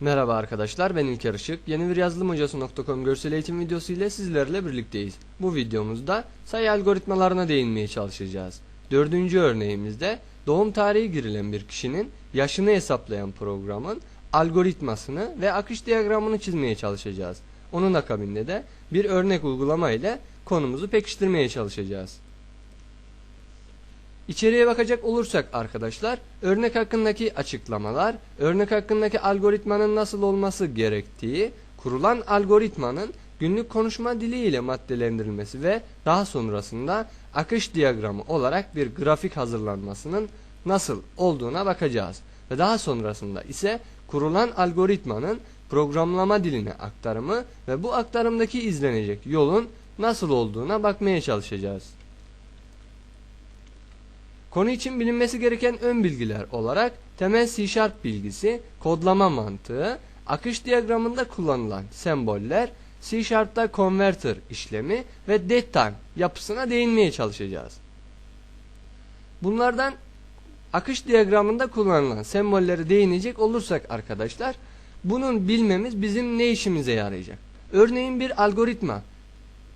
Merhaba arkadaşlar ben İlker Işık. Yeni bir yazılımhocası.com görsel eğitim videosu ile sizlerle birlikteyiz. Bu videomuzda sayı algoritmalarına değinmeye çalışacağız. Dördüncü örneğimizde doğum tarihi girilen bir kişinin yaşını hesaplayan programın algoritmasını ve akış diyagramını çizmeye çalışacağız. Onun akabinde de bir örnek uygulama ile konumuzu pekiştirmeye çalışacağız. İçeriye bakacak olursak arkadaşlar, örnek hakkındaki açıklamalar, örnek hakkındaki algoritmanın nasıl olması gerektiği, kurulan algoritmanın günlük konuşma dili ile maddelendirilmesi ve daha sonrasında akış diyagramı olarak bir grafik hazırlanmasının nasıl olduğuna bakacağız. Ve daha sonrasında ise kurulan algoritmanın programlama diline aktarımı ve bu aktarımdaki izlenecek yolun nasıl olduğuna bakmaya çalışacağız. Konu için bilinmesi gereken ön bilgiler olarak temel C bilgisi, kodlama mantığı, akış diyagramında kullanılan semboller, C Sharp'ta converter işlemi ve datetime yapısına değinmeye çalışacağız. Bunlardan akış diyagramında kullanılan sembolleri değinecek olursak arkadaşlar, bunun bilmemiz bizim ne işimize yarayacak? Örneğin bir algoritma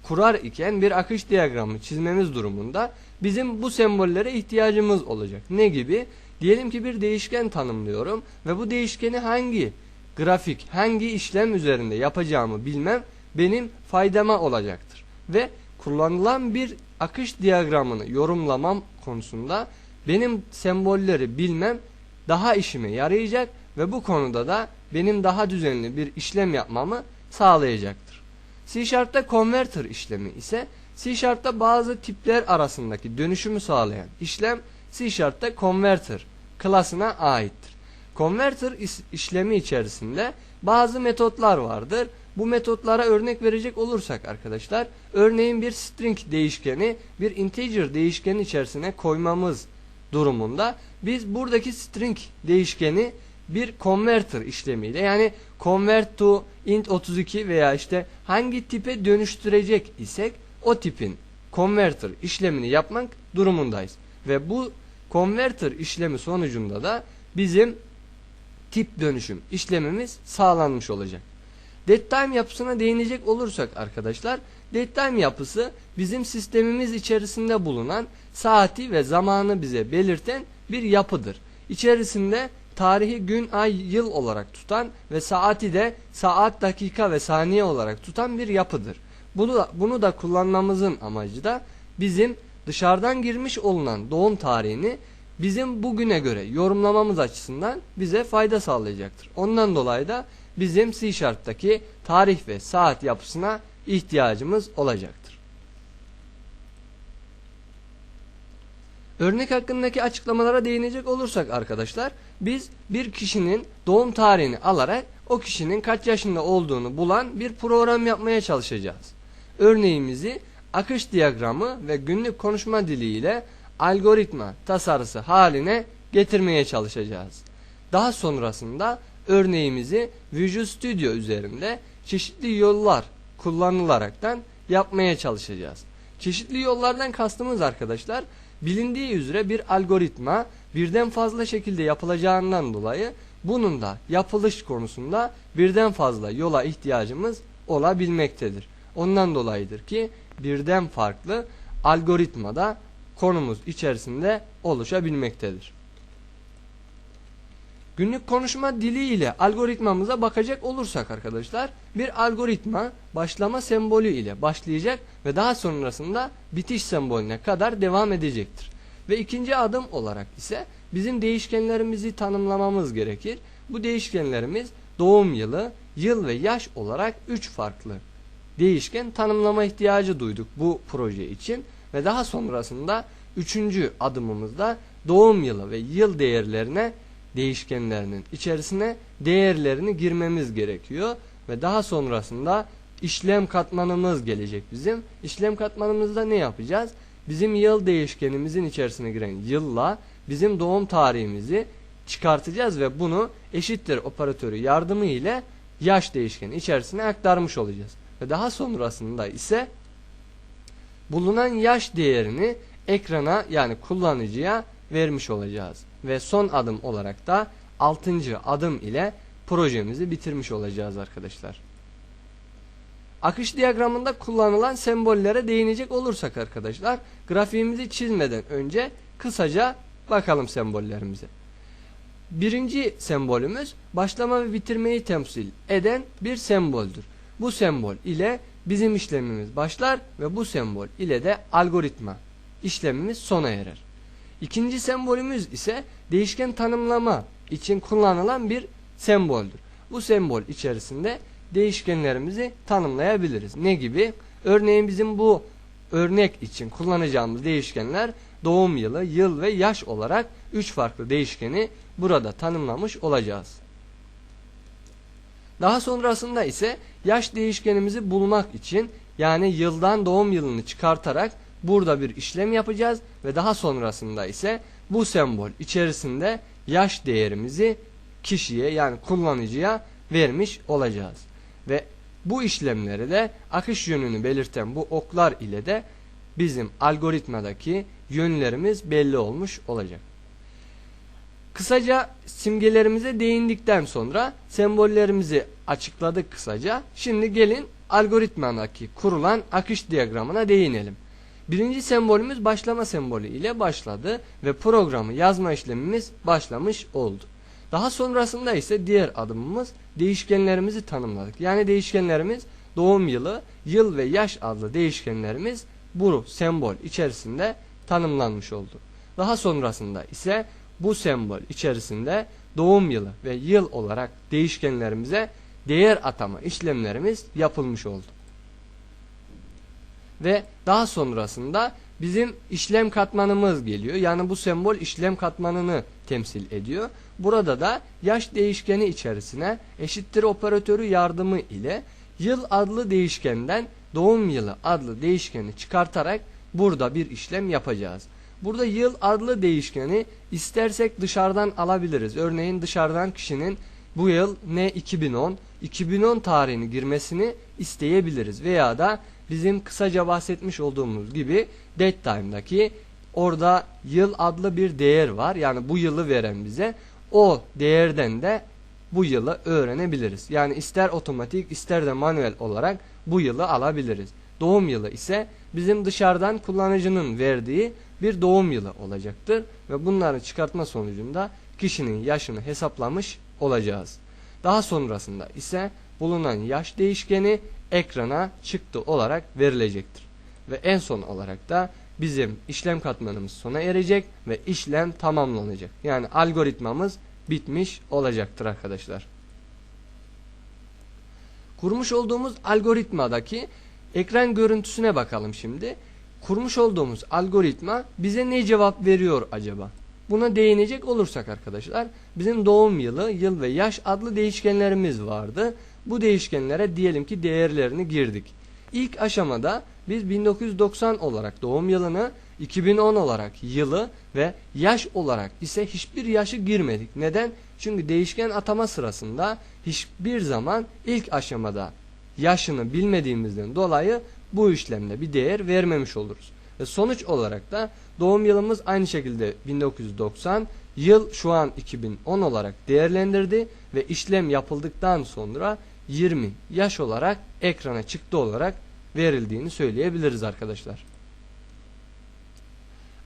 kurar iken bir akış diyagramı çizmemiz durumunda bizim bu sembollere ihtiyacımız olacak. Ne gibi? Diyelim ki bir değişken tanımlıyorum ve bu değişkeni hangi grafik, hangi işlem üzerinde yapacağımı bilmem benim faydama olacaktır. Ve kullanılan bir akış diyagramını yorumlamam konusunda benim sembolleri bilmem daha işime yarayacak ve bu konuda da benim daha düzenli bir işlem yapmamı sağlayacaktır. C Sharp'ta converter işlemi ise C Sharp'ta bazı tipler arasındaki dönüşümü sağlayan işlem C Sharp'ta converter klasına aittir. Converter işlemi içerisinde bazı metotlar vardır. Bu metotlara örnek verecek olursak arkadaşlar, örneğin bir string değişkeni bir integer değişkeni içerisine koymamız durumunda biz buradaki string değişkeni bir converter işlemiyle yani convert to int 32 veya işte hangi tipe dönüştürecek isek o tipin converter işlemini yapmak durumundayız. Ve bu converter işlemi sonucunda da bizim tip dönüşüm işlemimiz sağlanmış olacak. Datetime yapısına değinecek olursak arkadaşlar, datetime yapısı bizim sistemimiz içerisinde bulunan saati ve zamanı bize belirten bir yapıdır. İçerisinde tarihi gün, ay, yıl olarak tutan ve saati de saat, dakika ve saniye olarak tutan bir yapıdır. Bunu da, bunu da kullanmamızın amacı da bizim dışarıdan girmiş olunan doğum tarihini bizim bugüne göre yorumlamamız açısından bize fayda sağlayacaktır. Ondan dolayı da bizim C Sharp'taki tarih ve saat yapısına ihtiyacımız olacaktır. Örnek hakkındaki açıklamalara değinecek olursak arkadaşlar biz bir kişinin doğum tarihini alarak o kişinin kaç yaşında olduğunu bulan bir program yapmaya çalışacağız. Örneğimizi akış diyagramı ve günlük konuşma diliyle algoritma tasarısı haline getirmeye çalışacağız. Daha sonrasında örneğimizi Visual Studio üzerinde çeşitli yollar kullanılaraktan yapmaya çalışacağız. Çeşitli yollardan kastımız arkadaşlar bilindiği üzere bir algoritma birden fazla şekilde yapılacağından dolayı bunun da yapılış konusunda birden fazla yola ihtiyacımız olabilmektedir. Ondan dolayıdır ki birden farklı algoritmada konumuz içerisinde oluşabilmektedir. Günlük konuşma dili ile algoritmamıza bakacak olursak arkadaşlar bir algoritma başlama sembolü ile başlayacak ve daha sonrasında bitiş sembolüne kadar devam edecektir. Ve ikinci adım olarak ise bizim değişkenlerimizi tanımlamamız gerekir. Bu değişkenlerimiz doğum yılı, yıl ve yaş olarak 3 farklı değişken tanımlama ihtiyacı duyduk bu proje için ve daha sonrasında üçüncü adımımızda doğum yılı ve yıl değerlerine değişkenlerinin içerisine değerlerini girmemiz gerekiyor ve daha sonrasında işlem katmanımız gelecek bizim. İşlem katmanımızda ne yapacağız? Bizim yıl değişkenimizin içerisine giren yılla bizim doğum tarihimizi çıkartacağız ve bunu eşittir operatörü yardımı ile yaş değişkeni içerisine aktarmış olacağız. Ve daha sonrasında ise bulunan yaş değerini ekrana yani kullanıcıya vermiş olacağız. Ve son adım olarak da 6. adım ile projemizi bitirmiş olacağız arkadaşlar. Akış diyagramında kullanılan sembollere değinecek olursak arkadaşlar grafiğimizi çizmeden önce kısaca bakalım sembollerimize. Birinci sembolümüz başlama ve bitirmeyi temsil eden bir semboldür. Bu sembol ile bizim işlemimiz başlar ve bu sembol ile de algoritma işlemimiz sona erer. İkinci sembolümüz ise değişken tanımlama için kullanılan bir semboldür. Bu sembol içerisinde değişkenlerimizi tanımlayabiliriz. Ne gibi? Örneğin bizim bu örnek için kullanacağımız değişkenler doğum yılı, yıl ve yaş olarak 3 farklı değişkeni burada tanımlamış olacağız. Daha sonrasında ise yaş değişkenimizi bulmak için yani yıldan doğum yılını çıkartarak burada bir işlem yapacağız ve daha sonrasında ise bu sembol içerisinde yaş değerimizi kişiye yani kullanıcıya vermiş olacağız. Ve bu işlemleri de akış yönünü belirten bu oklar ile de bizim algoritmadaki yönlerimiz belli olmuş olacak. Kısaca simgelerimize değindikten sonra sembollerimizi açıkladık kısaca. Şimdi gelin algoritmadaki kurulan akış diyagramına değinelim. Birinci sembolümüz başlama sembolü ile başladı ve programı yazma işlemimiz başlamış oldu. Daha sonrasında ise diğer adımımız değişkenlerimizi tanımladık. Yani değişkenlerimiz doğum yılı, yıl ve yaş adlı değişkenlerimiz bu sembol içerisinde tanımlanmış oldu. Daha sonrasında ise bu sembol içerisinde doğum yılı ve yıl olarak değişkenlerimize değer atama işlemlerimiz yapılmış oldu. Ve daha sonrasında bizim işlem katmanımız geliyor. Yani bu sembol işlem katmanını temsil ediyor. Burada da yaş değişkeni içerisine eşittir operatörü yardımı ile yıl adlı değişkenden doğum yılı adlı değişkeni çıkartarak burada bir işlem yapacağız. Burada yıl adlı değişkeni istersek dışarıdan alabiliriz. Örneğin dışarıdan kişinin bu yıl ne 2010, 2010 tarihini girmesini isteyebiliriz. Veya da bizim kısaca bahsetmiş olduğumuz gibi DateTime'daki orada yıl adlı bir değer var. Yani bu yılı veren bize o değerden de bu yılı öğrenebiliriz. Yani ister otomatik ister de manuel olarak bu yılı alabiliriz. Doğum yılı ise bizim dışarıdan kullanıcının verdiği bir doğum yılı olacaktır ve bunları çıkartma sonucunda kişinin yaşını hesaplamış olacağız. Daha sonrasında ise bulunan yaş değişkeni ekrana çıktı olarak verilecektir. Ve en son olarak da bizim işlem katmanımız sona erecek ve işlem tamamlanacak. Yani algoritmamız bitmiş olacaktır arkadaşlar. Kurmuş olduğumuz algoritmadaki ekran görüntüsüne bakalım şimdi. Kurmuş olduğumuz algoritma bize ne cevap veriyor acaba? Buna değinecek olursak arkadaşlar bizim doğum yılı, yıl ve yaş adlı değişkenlerimiz vardı. Bu değişkenlere diyelim ki değerlerini girdik. İlk aşamada biz 1990 olarak doğum yılını, 2010 olarak yılı ve yaş olarak ise hiçbir yaşı girmedik. Neden? Çünkü değişken atama sırasında hiçbir zaman ilk aşamada yaşını bilmediğimizden dolayı bu işlemde bir değer vermemiş oluruz. Ve sonuç olarak da doğum yılımız aynı şekilde 1990, yıl şu an 2010 olarak değerlendirdi ve işlem yapıldıktan sonra 20 yaş olarak ekrana çıktı olarak verildiğini söyleyebiliriz arkadaşlar.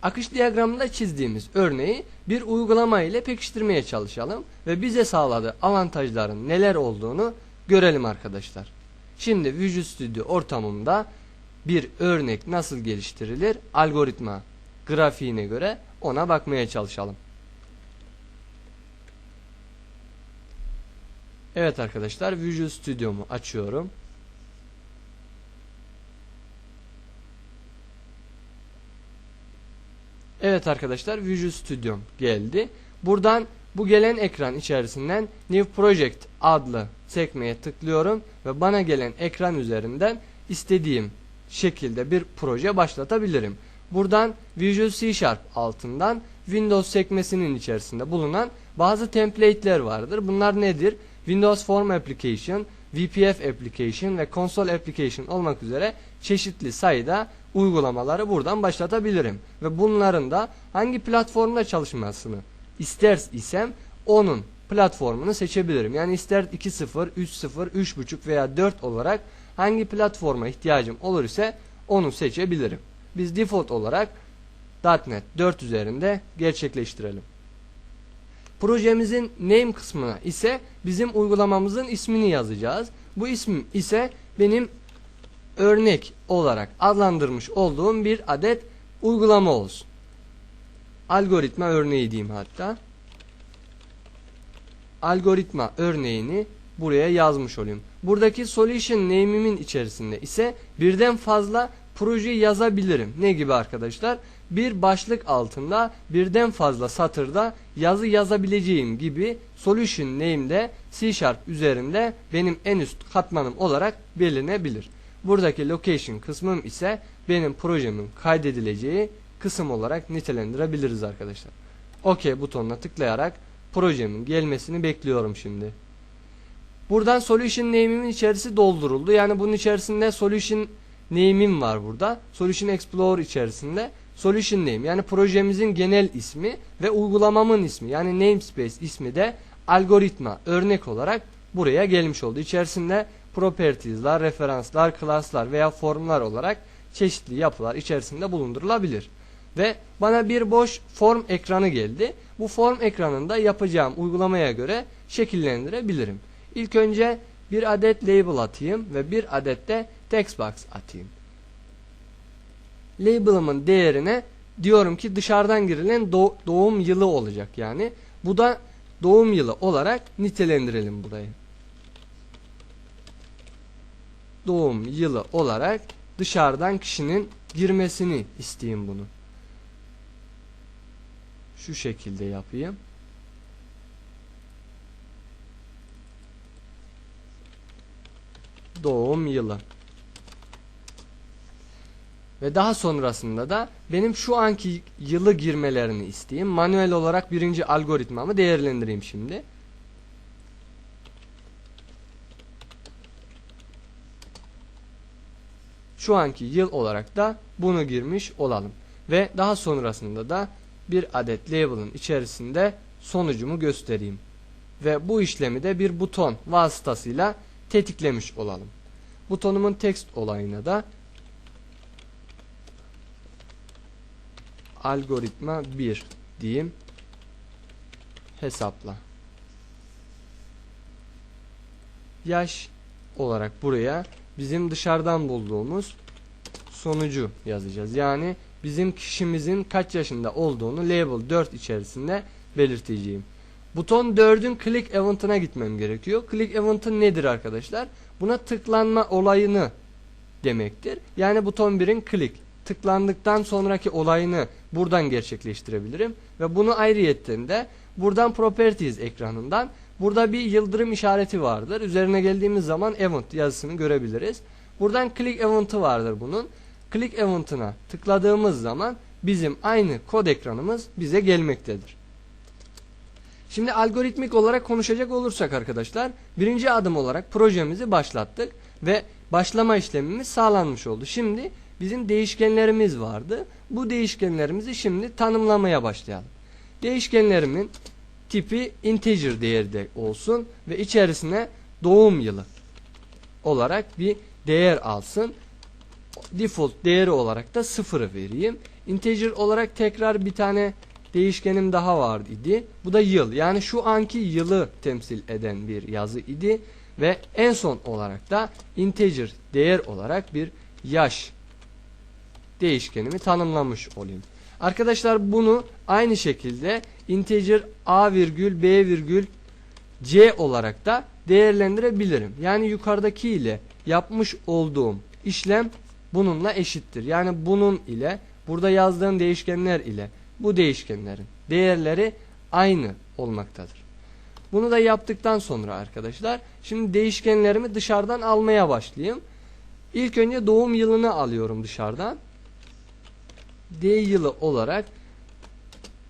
Akış diyagramında çizdiğimiz örneği bir uygulama ile pekiştirmeye çalışalım ve bize sağladığı avantajların neler olduğunu görelim arkadaşlar. Şimdi Visual Studio ortamında bir örnek nasıl geliştirilir algoritma grafiğine göre ona bakmaya çalışalım. Evet arkadaşlar Visual Studio'mu açıyorum. Evet arkadaşlar Visual Studio geldi. Buradan bu gelen ekran içerisinden New Project adlı sekmeye tıklıyorum ve bana gelen ekran üzerinden istediğim şekilde bir proje başlatabilirim. Buradan Visual C Sharp altından Windows sekmesinin içerisinde bulunan bazı template'ler vardır. Bunlar nedir? Windows Form Application, VPF Application ve Console Application olmak üzere çeşitli sayıda uygulamaları buradan başlatabilirim. Ve bunların da hangi platformda çalışmasını ister isem onun platformunu seçebilirim. Yani ister 2.0, 3.0, 3.5 veya 4 olarak hangi platforma ihtiyacım olur ise onu seçebilirim. Biz default olarak .NET 4 üzerinde gerçekleştirelim. Projemizin name kısmına ise bizim uygulamamızın ismini yazacağız. Bu isim ise benim örnek olarak adlandırmış olduğum bir adet uygulama olsun. Algoritma örneği diyeyim hatta. Algoritma örneğini buraya yazmış olayım. Buradaki solution name'imin içerisinde ise birden fazla proje yazabilirim. Ne gibi arkadaşlar? Bir başlık altında birden fazla satırda yazı yazabileceğim gibi solution name'de C Sharp üzerinde benim en üst katmanım olarak belirlenebilir. Buradaki location kısmım ise benim projemin kaydedileceği kısım olarak nitelendirebiliriz arkadaşlar. OK butonuna tıklayarak projemin gelmesini bekliyorum şimdi. Buradan solution name'imin içerisi dolduruldu. Yani bunun içerisinde solution name'im var burada. Solution Explorer içerisinde solution name yani projemizin genel ismi ve uygulamamın ismi yani namespace ismi de algoritma örnek olarak buraya gelmiş oldu. İçerisinde properties'lar, referanslar, class'lar veya formlar olarak çeşitli yapılar içerisinde bulundurulabilir. Ve bana bir boş form ekranı geldi. Bu form ekranında yapacağım uygulamaya göre şekillendirebilirim. İlk önce bir adet label atayım ve bir adet de text box atayım. Label'ımın değerine diyorum ki dışarıdan girilen doğ doğum yılı olacak yani. Bu da doğum yılı olarak nitelendirelim burayı. Doğum yılı olarak dışarıdan kişinin girmesini isteyeyim bunu. Şu şekilde yapayım. Doğum yılı. Ve daha sonrasında da benim şu anki yılı girmelerini isteyeyim. Manuel olarak birinci algoritmamı değerlendireyim şimdi. Şu anki yıl olarak da bunu girmiş olalım. Ve daha sonrasında da bir adet label'ın içerisinde sonucumu göstereyim. Ve bu işlemi de bir buton vasıtasıyla tetiklemiş olalım. Butonumun text olayına da algoritma 1 diyeyim. Hesapla. Yaş olarak buraya bizim dışarıdan bulduğumuz sonucu yazacağız. Yani bizim kişimizin kaç yaşında olduğunu label 4 içerisinde belirteceğim. Buton 4'ün click event'ına gitmem gerekiyor. Click event'ı nedir arkadaşlar? Buna tıklanma olayını demektir. Yani buton 1'in click tıklandıktan sonraki olayını buradan gerçekleştirebilirim. Ve bunu ayrıyetten de buradan properties ekranından burada bir yıldırım işareti vardır. Üzerine geldiğimiz zaman event yazısını görebiliriz. Buradan click event'ı vardır bunun. Click event'ına tıkladığımız zaman bizim aynı kod ekranımız bize gelmektedir. Şimdi algoritmik olarak konuşacak olursak arkadaşlar birinci adım olarak projemizi başlattık ve başlama işlemimiz sağlanmış oldu. Şimdi bizim değişkenlerimiz vardı. Bu değişkenlerimizi şimdi tanımlamaya başlayalım. Değişkenlerimin tipi integer değerde olsun ve içerisine doğum yılı olarak bir değer alsın. Default değeri olarak da sıfırı vereyim. Integer olarak tekrar bir tane değişkenim daha vardı idi. Bu da yıl. Yani şu anki yılı temsil eden bir yazı idi. Ve en son olarak da integer değer olarak bir yaş değişkenimi tanımlamış olayım. Arkadaşlar bunu aynı şekilde integer a virgül b virgül c olarak da değerlendirebilirim. Yani yukarıdaki ile yapmış olduğum işlem bununla eşittir. Yani bunun ile burada yazdığım değişkenler ile bu değişkenlerin değerleri aynı olmaktadır. Bunu da yaptıktan sonra arkadaşlar şimdi değişkenlerimi dışarıdan almaya başlayayım. İlk önce doğum yılını alıyorum dışarıdan. D yılı olarak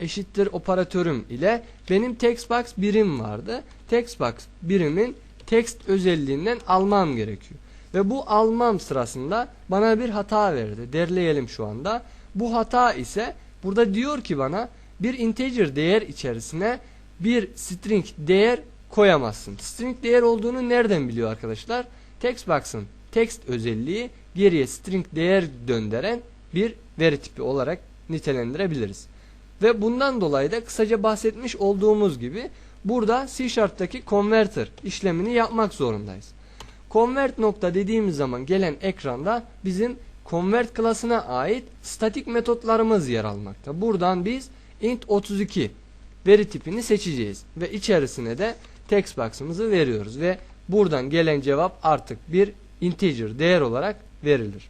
eşittir operatörüm ile benim textbox birim vardı. Textbox birimin text özelliğinden almam gerekiyor. Ve bu almam sırasında bana bir hata verdi. Derleyelim şu anda. Bu hata ise burada diyor ki bana bir integer değer içerisine bir string değer koyamazsın. String değer olduğunu nereden biliyor arkadaşlar? Textbox'ın text özelliği geriye string değer döndüren bir veri tipi olarak nitelendirebiliriz. Ve bundan dolayı da kısaca bahsetmiş olduğumuz gibi burada C Sharp'taki converter işlemini yapmak zorundayız. Convert nokta dediğimiz zaman gelen ekranda bizim convert klasına ait statik metotlarımız yer almakta. Buradan biz int 32 veri tipini seçeceğiz ve içerisine de text box'ımızı veriyoruz ve buradan gelen cevap artık bir integer değer olarak verilir.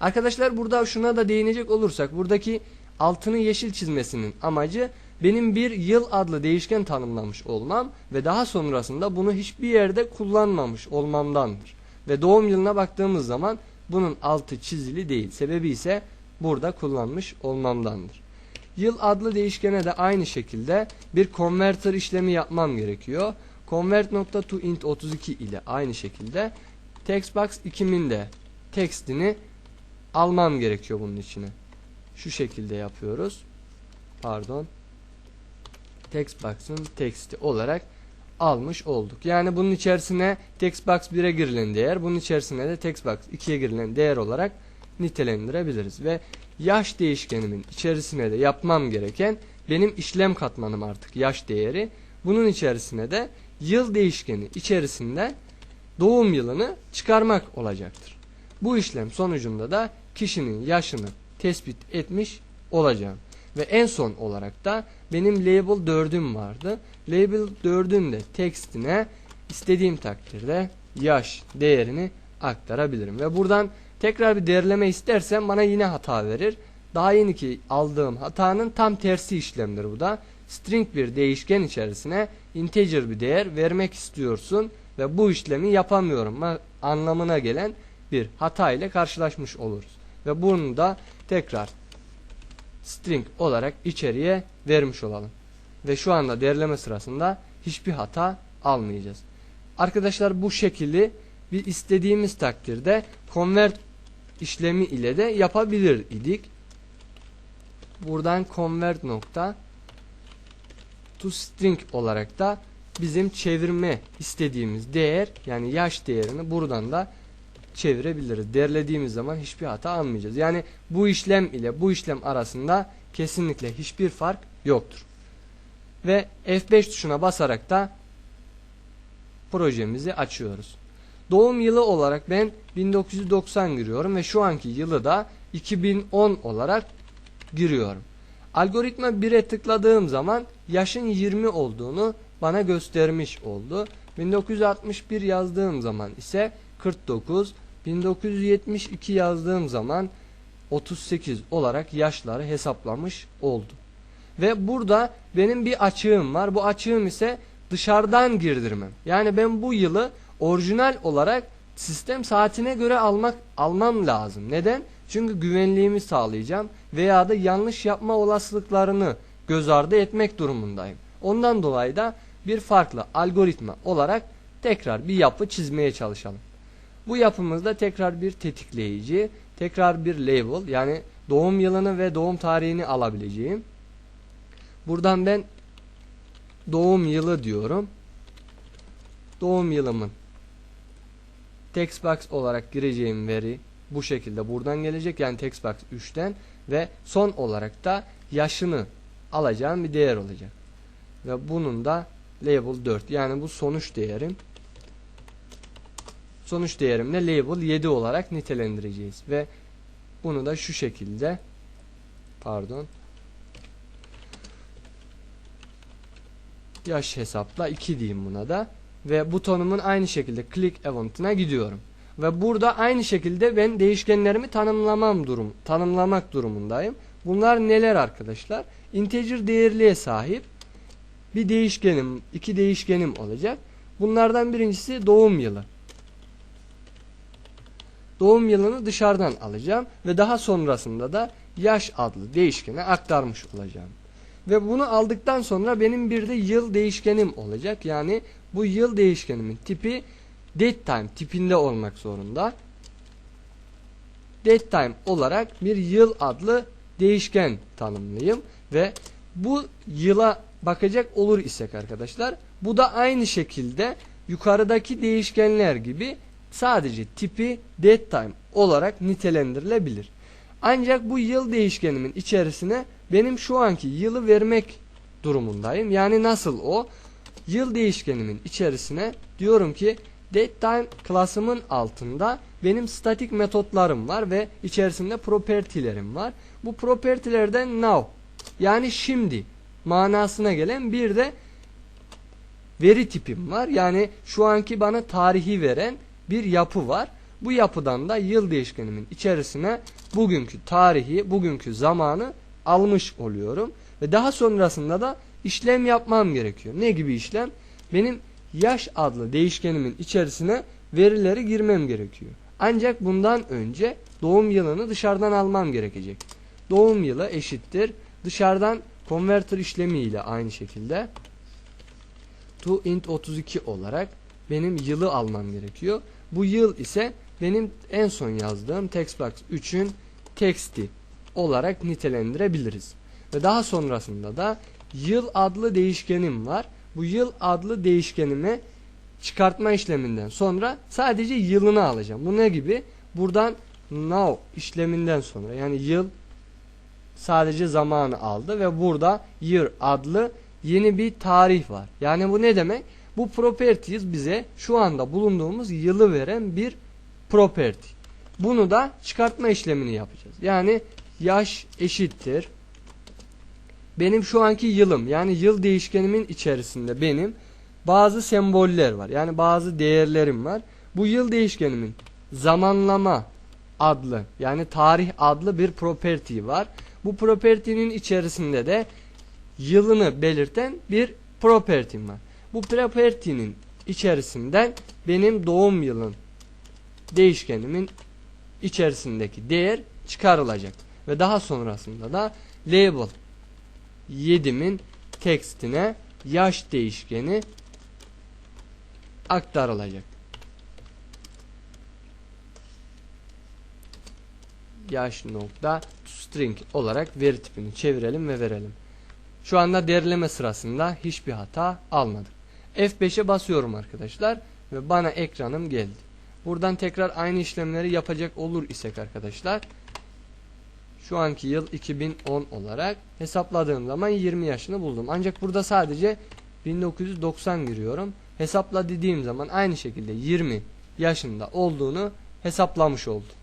Arkadaşlar burada şuna da değinecek olursak buradaki altını yeşil çizmesinin amacı benim bir yıl adlı değişken tanımlamış olmam ve daha sonrasında bunu hiçbir yerde kullanmamış olmamdandır. Ve doğum yılına baktığımız zaman bunun altı çizili değil. Sebebi ise burada kullanmış olmamdandır. Yıl adlı değişkene de aynı şekilde bir converter işlemi yapmam gerekiyor. Convert.toInt 32 ile aynı şekilde textbox 2000 de textini almam gerekiyor bunun içine. Şu şekilde yapıyoruz. Pardon. Textbox'ın teksti olarak almış olduk. Yani bunun içerisine textbox 1'e girilen değer, bunun içerisine de textbox 2'ye girilen değer olarak nitelendirebiliriz ve yaş değişkenimin içerisine de yapmam gereken benim işlem katmanım artık yaş değeri. Bunun içerisine de yıl değişkeni içerisinde doğum yılını çıkarmak olacaktır. Bu işlem sonucunda da kişinin yaşını tespit etmiş olacağım. Ve en son olarak da benim label 4'üm vardı. Label 4'ün de tekstine istediğim takdirde yaş değerini aktarabilirim. Ve buradan tekrar bir değerleme istersem bana yine hata verir. Daha yeni ki aldığım hatanın tam tersi işlemdir bu da. String bir değişken içerisine integer bir değer vermek istiyorsun ve bu işlemi yapamıyorum anlamına gelen bir hata ile karşılaşmış oluruz. Ve bunu da tekrar string olarak içeriye vermiş olalım. Ve şu anda değerleme sırasında hiçbir hata almayacağız. Arkadaşlar bu şekilde bir istediğimiz takdirde convert işlemi ile de yapabilir idik. Buradan convert nokta to string olarak da bizim çevirme istediğimiz değer yani yaş değerini buradan da çevirebiliriz. Derlediğimiz zaman hiçbir hata almayacağız. Yani bu işlem ile bu işlem arasında kesinlikle hiçbir fark yoktur. Ve F5 tuşuna basarak da projemizi açıyoruz. Doğum yılı olarak ben 1990 giriyorum ve şu anki yılı da 2010 olarak giriyorum. Algoritma 1'e tıkladığım zaman yaşın 20 olduğunu bana göstermiş oldu. 1961 yazdığım zaman ise 49, 1972 yazdığım zaman 38 olarak yaşları hesaplamış oldu. Ve burada benim bir açığım var. Bu açığım ise dışarıdan girdirmem. Yani ben bu yılı orijinal olarak sistem saatine göre almak almam lazım. Neden? Çünkü güvenliğimi sağlayacağım veya da yanlış yapma olasılıklarını göz ardı etmek durumundayım. Ondan dolayı da bir farklı algoritma olarak tekrar bir yapı çizmeye çalışalım. Bu yapımızda tekrar bir tetikleyici, tekrar bir label yani doğum yılını ve doğum tarihini alabileceğim. Buradan ben doğum yılı diyorum. Doğum yılımın textbox olarak gireceğim veri bu şekilde buradan gelecek. Yani textbox 3'ten ve son olarak da yaşını alacağım bir değer olacak. Ve bunun da label 4 yani bu sonuç değerim sonuç değerimle label 7 olarak nitelendireceğiz ve bunu da şu şekilde pardon yaş hesapla 2 diyeyim buna da ve butonumun aynı şekilde click event'ına gidiyorum. Ve burada aynı şekilde ben değişkenlerimi tanımlamam durum, tanımlamak durumundayım. Bunlar neler arkadaşlar? Integer değerliğe sahip bir değişkenim, iki değişkenim olacak. Bunlardan birincisi doğum yılı doğum yılını dışarıdan alacağım ve daha sonrasında da yaş adlı değişkene aktarmış olacağım. Ve bunu aldıktan sonra benim bir de yıl değişkenim olacak. Yani bu yıl değişkenimin tipi datetime tipinde olmak zorunda. Datetime olarak bir yıl adlı değişken tanımlayayım ve bu yıla bakacak olur isek arkadaşlar bu da aynı şekilde yukarıdaki değişkenler gibi sadece tipi datetime olarak nitelendirilebilir. Ancak bu yıl değişkenimin içerisine benim şu anki yılı vermek durumundayım. Yani nasıl o? Yıl değişkenimin içerisine diyorum ki datetime klasımın altında benim statik metotlarım var ve içerisinde property'lerim var. Bu property'lerden now yani şimdi manasına gelen bir de veri tipim var. Yani şu anki bana tarihi veren bir yapı var. Bu yapıdan da yıl değişkenimin içerisine bugünkü tarihi, bugünkü zamanı almış oluyorum. Ve daha sonrasında da işlem yapmam gerekiyor. Ne gibi işlem? Benim yaş adlı değişkenimin içerisine verileri girmem gerekiyor. Ancak bundan önce doğum yılını dışarıdan almam gerekecek. Doğum yılı eşittir. Dışarıdan converter işlemiyle aynı şekilde to int 32 olarak benim yılı almam gerekiyor. Bu yıl ise benim en son yazdığım textbox 3'ün teksti olarak nitelendirebiliriz. Ve daha sonrasında da yıl adlı değişkenim var. Bu yıl adlı değişkenime çıkartma işleminden sonra sadece yılını alacağım. Bu ne gibi? Buradan now işleminden sonra yani yıl sadece zamanı aldı ve burada year adlı yeni bir tarih var. Yani bu ne demek? Bu properties bize şu anda bulunduğumuz yılı veren bir property. Bunu da çıkartma işlemini yapacağız. Yani yaş eşittir. Benim şu anki yılım yani yıl değişkenimin içerisinde benim bazı semboller var. Yani bazı değerlerim var. Bu yıl değişkenimin zamanlama adlı yani tarih adlı bir property var. Bu property'nin içerisinde de yılını belirten bir property'm var. Bu property'nin içerisinden benim doğum yılın değişkenimin içerisindeki değer çıkarılacak. Ve daha sonrasında da label 7'min tekstine yaş değişkeni aktarılacak. Yaş nokta string olarak veri tipini çevirelim ve verelim. Şu anda derleme sırasında hiçbir hata almadık. F5'e basıyorum arkadaşlar ve bana ekranım geldi. Buradan tekrar aynı işlemleri yapacak olur isek arkadaşlar. Şu anki yıl 2010 olarak hesapladığım zaman 20 yaşını buldum. Ancak burada sadece 1990 giriyorum. Hesapla dediğim zaman aynı şekilde 20 yaşında olduğunu hesaplamış oldum.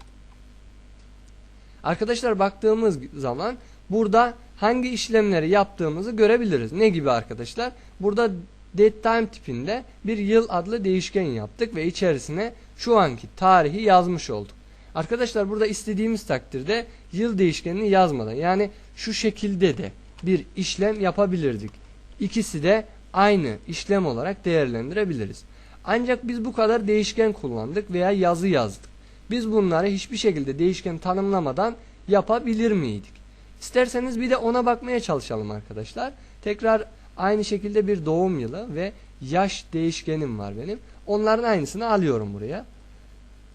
Arkadaşlar baktığımız zaman burada hangi işlemleri yaptığımızı görebiliriz. Ne gibi arkadaşlar? Burada datetime tipinde bir yıl adlı değişken yaptık ve içerisine şu anki tarihi yazmış olduk. Arkadaşlar burada istediğimiz takdirde yıl değişkenini yazmadan yani şu şekilde de bir işlem yapabilirdik. İkisi de aynı işlem olarak değerlendirebiliriz. Ancak biz bu kadar değişken kullandık veya yazı yazdık. Biz bunları hiçbir şekilde değişken tanımlamadan yapabilir miydik? İsterseniz bir de ona bakmaya çalışalım arkadaşlar. Tekrar aynı şekilde bir doğum yılı ve yaş değişkenim var benim. Onların aynısını alıyorum buraya.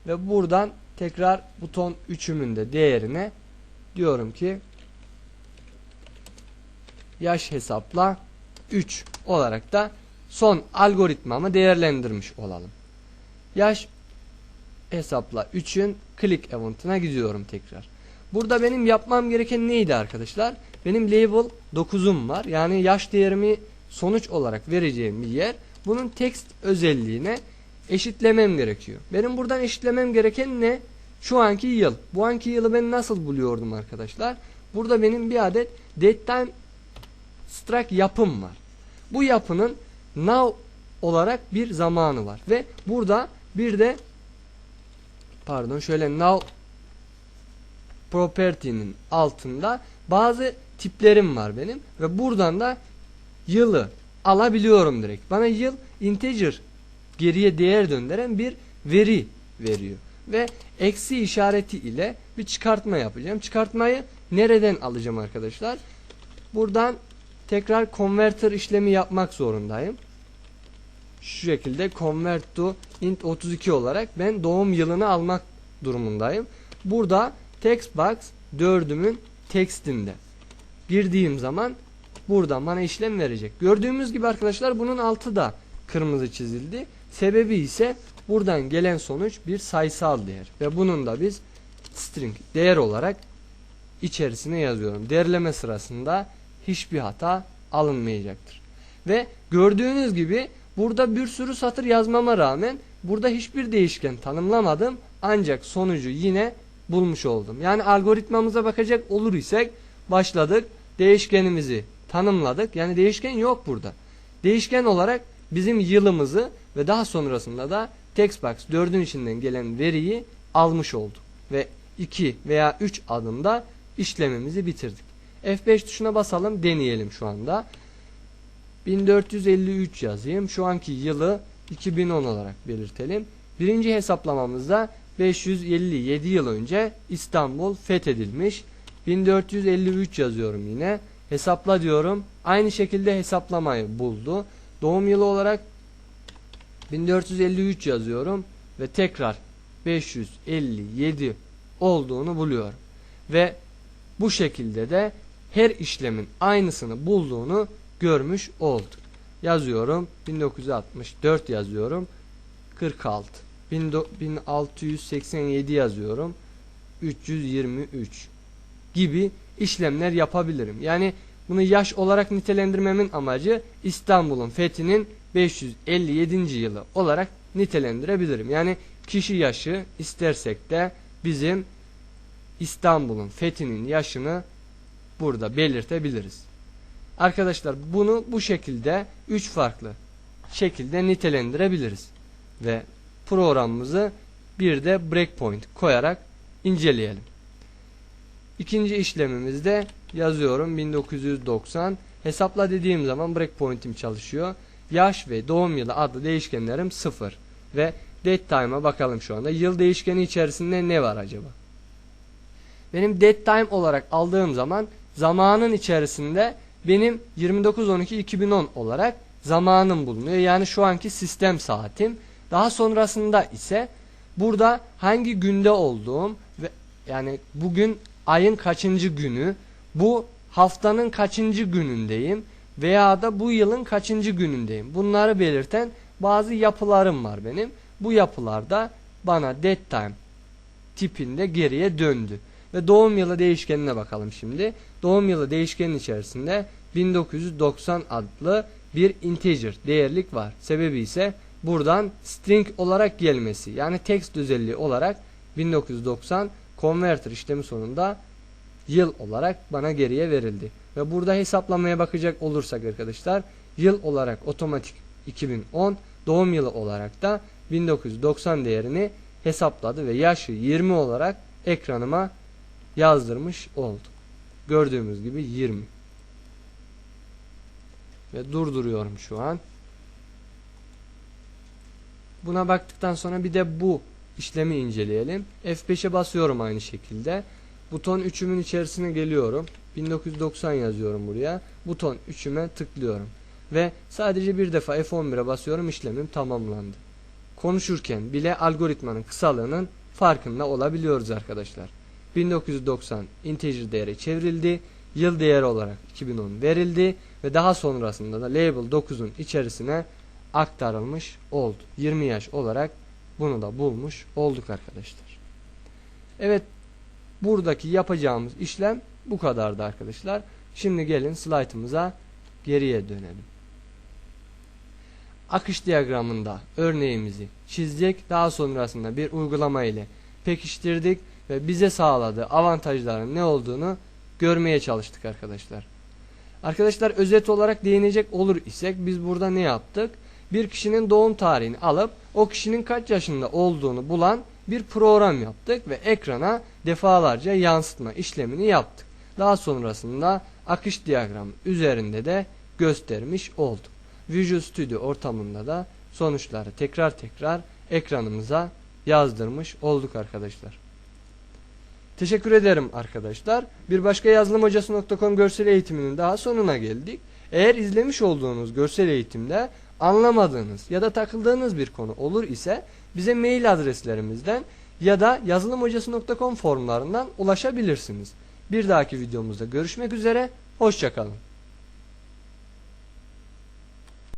Ve buradan tekrar buton 3'ümün de değerine diyorum ki yaş hesapla 3 olarak da son algoritmamı değerlendirmiş olalım. Yaş hesapla 3'ün click event'ına gidiyorum tekrar. Burada benim yapmam gereken neydi arkadaşlar? Benim label 9'um var. Yani yaş değerimi sonuç olarak vereceğim bir yer. Bunun text özelliğine eşitlemem gerekiyor. Benim buradan eşitlemem gereken ne? Şu anki yıl. Bu anki yılı ben nasıl buluyordum arkadaşlar? Burada benim bir adet datetime struct yapım var. Bu yapının now olarak bir zamanı var ve burada bir de pardon şöyle now property'nin altında bazı tiplerim var benim ve buradan da yılı alabiliyorum direkt. Bana yıl integer geriye değer döndüren bir veri veriyor. Ve eksi işareti ile bir çıkartma yapacağım. Çıkartmayı nereden alacağım arkadaşlar? Buradan tekrar converter işlemi yapmak zorundayım. Şu şekilde convert to int 32 olarak ben doğum yılını almak durumundayım. Burada textbox 4'ümün tekstinde girdiğim zaman buradan bana işlem verecek. Gördüğümüz gibi arkadaşlar bunun altı da kırmızı çizildi. Sebebi ise buradan gelen sonuç bir sayısal değer ve bunun da biz string değer olarak içerisine yazıyorum. Değerleme sırasında hiçbir hata alınmayacaktır. Ve gördüğünüz gibi burada bir sürü satır yazmama rağmen burada hiçbir değişken tanımlamadım ancak sonucu yine bulmuş oldum. Yani algoritmamıza bakacak olur isek başladık değişkenimizi tanımladık. Yani değişken yok burada. Değişken olarak bizim yılımızı ve daha sonrasında da textbox 4'ün içinden gelen veriyi almış olduk. Ve 2 veya 3 adımda işlemimizi bitirdik. F5 tuşuna basalım deneyelim şu anda. 1453 yazayım. Şu anki yılı 2010 olarak belirtelim. Birinci hesaplamamızda 557 yıl önce İstanbul fethedilmiş. 1453 yazıyorum yine. Hesapla diyorum. Aynı şekilde hesaplamayı buldu. Doğum yılı olarak 1453 yazıyorum ve tekrar 557 olduğunu buluyorum. Ve bu şekilde de her işlemin aynısını bulduğunu görmüş olduk. Yazıyorum 1964 yazıyorum 46 1687 yazıyorum 323 gibi işlemler yapabilirim. Yani bunu yaş olarak nitelendirmemin amacı İstanbul'un fethinin 557. yılı olarak nitelendirebilirim. Yani kişi yaşı istersek de bizim İstanbul'un fethinin yaşını burada belirtebiliriz. Arkadaşlar bunu bu şekilde 3 farklı şekilde nitelendirebiliriz. Ve programımızı bir de breakpoint koyarak inceleyelim. İkinci işlemimizde yazıyorum 1990 hesapla dediğim zaman breakpoint'im çalışıyor. Yaş ve doğum yılı adlı değişkenlerim 0 ve date time'a bakalım şu anda. Yıl değişkeni içerisinde ne var acaba? Benim date time olarak aldığım zaman zamanın içerisinde benim 29.12.2010 olarak zamanım bulunuyor. Yani şu anki sistem saatim. Daha sonrasında ise burada hangi günde olduğum ve yani bugün ayın kaçıncı günü, bu haftanın kaçıncı günündeyim veya da bu yılın kaçıncı günündeyim. Bunları belirten bazı yapılarım var benim. Bu yapılarda bana date time tipinde geriye döndü. Ve doğum yılı değişkenine bakalım şimdi. Doğum yılı değişkenin içerisinde 1990 adlı bir integer değerlik var. Sebebi ise buradan string olarak gelmesi. Yani text özelliği olarak 1990 converter işlemi sonunda yıl olarak bana geriye verildi. Ve burada hesaplamaya bakacak olursak arkadaşlar yıl olarak otomatik 2010 doğum yılı olarak da 1990 değerini hesapladı ve yaşı 20 olarak ekranıma yazdırmış oldum. Gördüğümüz gibi 20. Ve durduruyorum şu an. Buna baktıktan sonra bir de bu işlemi inceleyelim. F5'e basıyorum aynı şekilde. Buton 3'ümün içerisine geliyorum. 1990 yazıyorum buraya. Buton 3'üme tıklıyorum. Ve sadece bir defa F11'e basıyorum işlemim tamamlandı. Konuşurken bile algoritmanın kısalığının farkında olabiliyoruz arkadaşlar. 1990 integer değeri çevrildi. Yıl değeri olarak 2010 verildi ve daha sonrasında da label 9'un içerisine aktarılmış oldu. 20 yaş olarak bunu da bulmuş olduk arkadaşlar. Evet buradaki yapacağımız işlem bu kadardı arkadaşlar. Şimdi gelin slaytımıza geriye dönelim. Akış diyagramında örneğimizi çizdik. Daha sonrasında bir uygulama ile pekiştirdik ve bize sağladığı avantajların ne olduğunu görmeye çalıştık arkadaşlar. Arkadaşlar özet olarak değinecek olur isek biz burada ne yaptık? Bir kişinin doğum tarihini alıp o kişinin kaç yaşında olduğunu bulan bir program yaptık ve ekrana defalarca yansıtma işlemini yaptık. Daha sonrasında akış diyagramı üzerinde de göstermiş olduk. Visual Studio ortamında da sonuçları tekrar tekrar ekranımıza yazdırmış olduk arkadaşlar. Teşekkür ederim arkadaşlar. Bir başka yazılımhocası.com görsel eğitiminin daha sonuna geldik. Eğer izlemiş olduğunuz görsel eğitimde anlamadığınız ya da takıldığınız bir konu olur ise bize mail adreslerimizden ya da yazılımhocası.com formlarından ulaşabilirsiniz. Bir dahaki videomuzda görüşmek üzere. Hoşçakalın.